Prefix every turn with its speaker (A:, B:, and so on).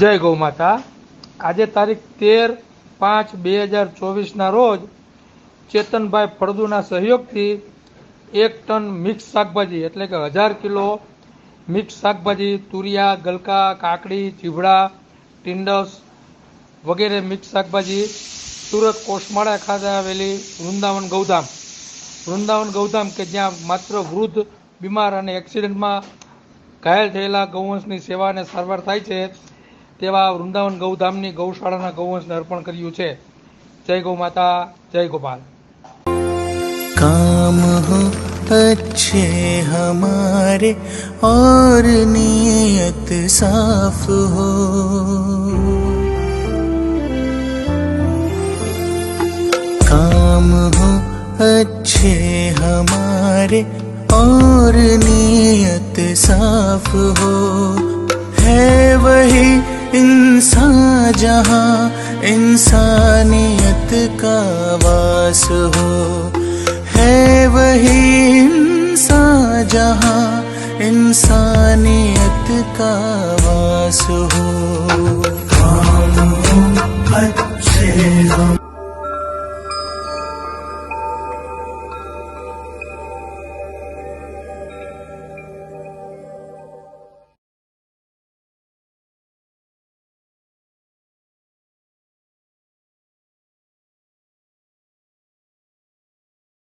A: જય ગૌ માતા. આજે તારીખ તેર પાંચ બે હજાર ચોવીસના રોજ ચેતનભાઈ ફળદુના સહયોગથી એક ટન મિક્સ શાકભાજી, એટલે કે હજાર કિલો મિક્સ શાકભાજી, તુરિયા, ગલકા, કાકડી ચીવડા ટિંડસ વગેરે મિક્સ શાકભાજી સુરત કોસમાળા ખાતે આવેલી વૃંદાવન ગૌધામ. વૃંદાવન ગૌધામ કે જ્યાં માત્ર વૃદ્ધ, બીમાર અને એક્સિડન્ટમાં ઘાયલ થયેલા ગૌવંશની સેવા અને સારવાર થાય છે. તેવા વૃંદાવન ગૌધામની ગૌશાળાના ગૌવંશને અર્પણ કર્યું છે જય ગૌ માતા જય ગોપાલ
B: काम हो अच्छे हमारे और नीयत साफ हो काम हो अच्छे हमारे और नीयत साफ हो है वही इंसान जहाँ इंसानियत का वास हो है वही इंसान जहाँ इंसानियत का